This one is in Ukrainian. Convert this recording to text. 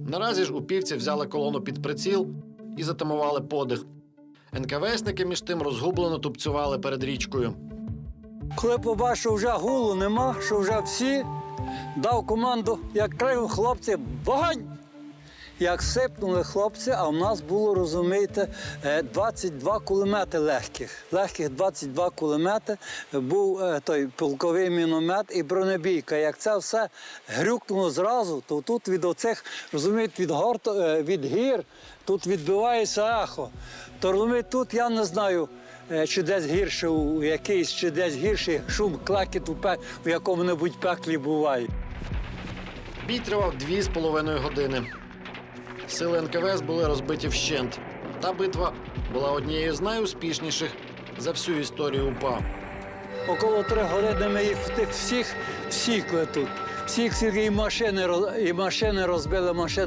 Наразі ж упівці взяли колону під приціл і затамували подих. НКВСники між тим розгублено тупцювали перед річкою. Коли побачив, що вже гулу нема, що вже всі, дав команду, як краю хлопці, вогонь! Як сипнули хлопці, а в нас було, розумієте, е, 22 кулемети легких. Легких 22 кулемети. Був е, той полковий міномет і бронебійка. Як це все грюкнуло зразу, то тут від оцих, розумієте, від, гор, е, від гір, тут відбивається ехо. То розумієте, тут я не знаю, е, чи десь гірше у якийсь, чи десь гірший шум, клекіт у, пе- у якому-небудь пеклі буває. Бій тривав дві з половиною години. Сили НКВС були розбиті вщент. Та битва була однією з найуспішніших за всю історію УПА. Около трьох години ми їх всіх всікли тут. Всіх всіх і машини, і машини розбили машини.